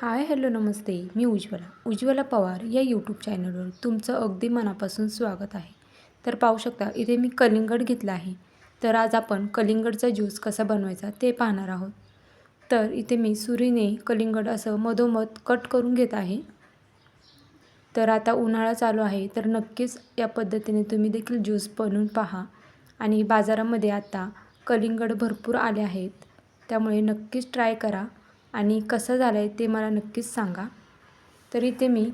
हाय hello नमस्ते. मी उज्ज्वला. उज्ज्वला पवार या यूट्यूब चॅनलवर तुमचं अगदी मनापासून स्वागत आहे. तर पाहू शकता इथे मी कलिंगड घेतलं आहे. तर आज आपण कलिंगडचा ज्यूस कसा बनवायचा ते पाहणार आहोत. तर इथे मी सुरीने कलिंगड असं मधोमध कट करून घेत आहे. तर आता उन्हाळा चालू आहे तर नक्कीच या पद्धतीने तुम्ही देखील ज्यूस बनवून पहा. आणि बाजारामध्ये आता कलिंगड भरपूर आले आहेत. त्यामुळे नक्कीच ट्राय करा. आणि कसं झालं आहे ते मला नक्कीच सांगा. तर इथे मी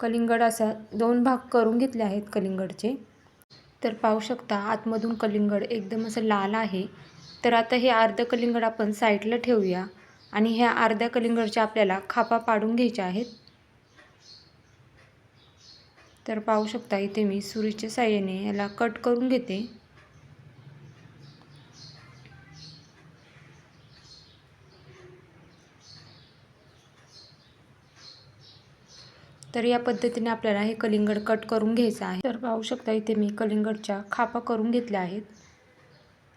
कलिंगड असा दोन भाग करून घेतले आहेत कलिंगडचे. तर पाहू शकता आतमधून कलिंगड एकदम असं लाल आहे. तर आता हे अर्धं कलिंगड आपण साईडला ठेवूया आणि ह्या अर्ध्या कलिंगडच्या आपल्याला खापा पाडून घ्यायच्या आहेत. तर पाहू शकता इथे मी सुरीच्या साह्याने याला कट करून घेते. तर या पद्धतीने आपल्याला हे कलिंगड कट करून घ्यायचं आहे. तर पाहू शकता इथे मी कलिंगडच्या खापा करून घेतल्या आहेत.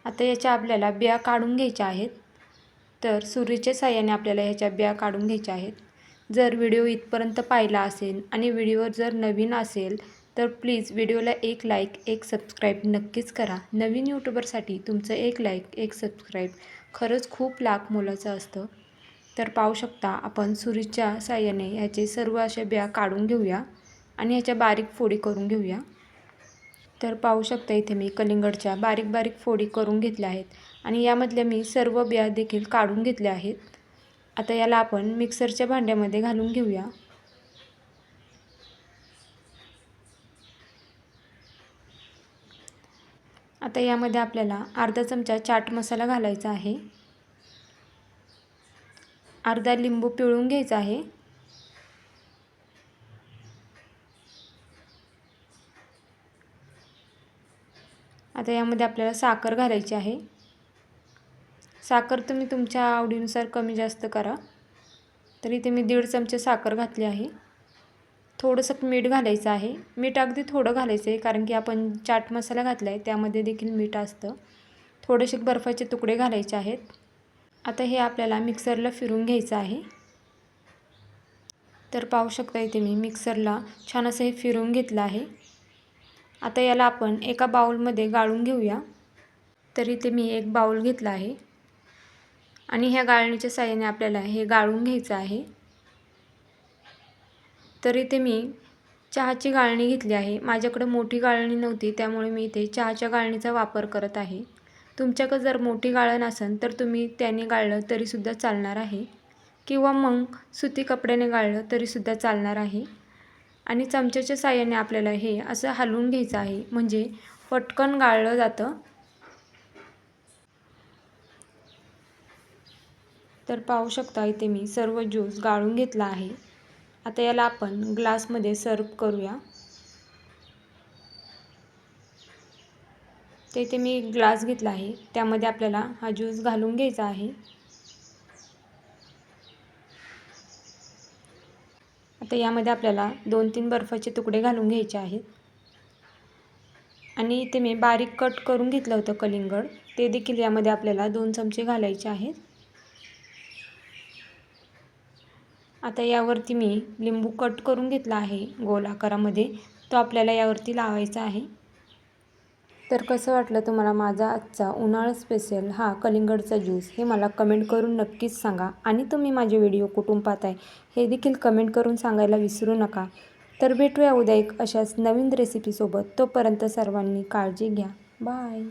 आता याच्या आपल्याला बिया काढून घ्यायच्या आहेत. तर सुरीच्या साह्याने आपल्याला ह्याच्या बिया काढून घ्यायच्या आहेत. जर व्हिडिओ इथपर्यंत पाहिला असेल आणि व्हिडिओवर जर नवीन असेल तर प्लीज व्हिडिओला एक लाईक एक सबस्क्राईब नक्कीच करा. नवीन यूट्यूबरसाठी तुमचं एक लाईक एक सबस्क्राईब खरंच खूप लाख मोलाचं असतं. तर पाहू शकता आपण सुरीच्या साह्याने ह्याचे सर्व अशा बिया काढून घेऊया आणि ह्याच्या बारीक फोडी करून घेऊया. तर पाहू शकता इथे मी कलिंगडच्या बारीक बारीक फोडी करून घेतल्या आहेत आणि यामधल्या मी सर्व बिया देखील काढून घेतल्या आहेत. आता याला आपण मिक्सरच्या भांड्यामध्ये घालून घेऊया. आता यामध्ये आपल्याला अर्धा चमचा चाट मसाला घालायचा आहे. अर्धा लिंबू पिळून घ्यायचा आहे. आता यामध्ये आपल्याला साखर घालायची आहे. साखर तुम्ही तुमच्या आवडीनुसार कमी जास्त करा. तर इथे मी दीड चमचे साखर घातली आहे. थोडंसं मीठ घालायचं आहे. मीठ अगदी थोडं घालायचं आहे कारण की आपण चाट मसाला घातला आहे त्यामध्ये देखील मीठ असतं. थोडेसे बर्फाचे तुकडे घालायचे आहेत. आता हे आपल्याला मिक्सरला फिरून घ्यायचं आहे. तर पाहू शकता इथे मी मिक्सरला छान असं हे फिरून घेतलं आहे. आता याला आपण एका बाऊलमध्ये गाळून घेऊया. तर इथे मी एक बाऊल घेतला आहे. आणि ह्या गाळणीच्या साह्याने आपल्याला हे गाळून घ्यायचं आहे. तर इथे मी चहाची गाळणी घेतली आहे. माझ्याकडं मोठी गाळणी नव्हती त्यामुळे मी इथे चहाच्या गाळणीचा वापर करत आहे. तुमच्याकडं जर मोठी गाळण असेल तर तुम्ही त्याने गाळलं तरीसुद्धा चालणार आहे. किंवा मग सुती कपड्याने गाळलं तरीसुद्धा चालणार आहे. आणि चमच्याच्या साह्याने आपल्याला हे असं हलवून घ्यायचं आहे. म्हणजे पटकन गाळलं जातं. तर पाहू शकता इथे मी सर्व ज्यूस गाळून घेतला आहे. आता याला आपण ग्लासमध्ये सर्व करूया. तर इथे मी एक ग्लास घेतला आहे. त्यामध्ये आपल्याला हा ज्यूस घालून घ्यायचा आहे. आता यामध्ये आपल्याला दोन तीन बर्फाचे तुकडे घालून घ्यायचे आहेत. आणि इथे मी बारीक कट करून घेतलं होतं कलिंगड. ते देखील यामध्ये आपल्याला दोन चमचे घालायचे आहेत. आता यावरती मी लिंबू कट करून घेतला आहे गोल आकारामध्ये. तो आपल्याला यावरती लावायचा आहे. तर कसं वाटलं तुम्हाला माझा आजचा उन्हाळा स्पेशल हा कलिंगडचा ज्यूस हे मला कमेंट करून नक्कीच सांगा. आणि तुम्ही माझे व्हिडिओ कुठून पाहताय हे देखील कमेंट करून सांगायला विसरू नका. तर भेटूया उद्या एक अशाच नवीन रेसिपीसोबत तोपर्यंत सर्वांनी काळजी घ्या. बाय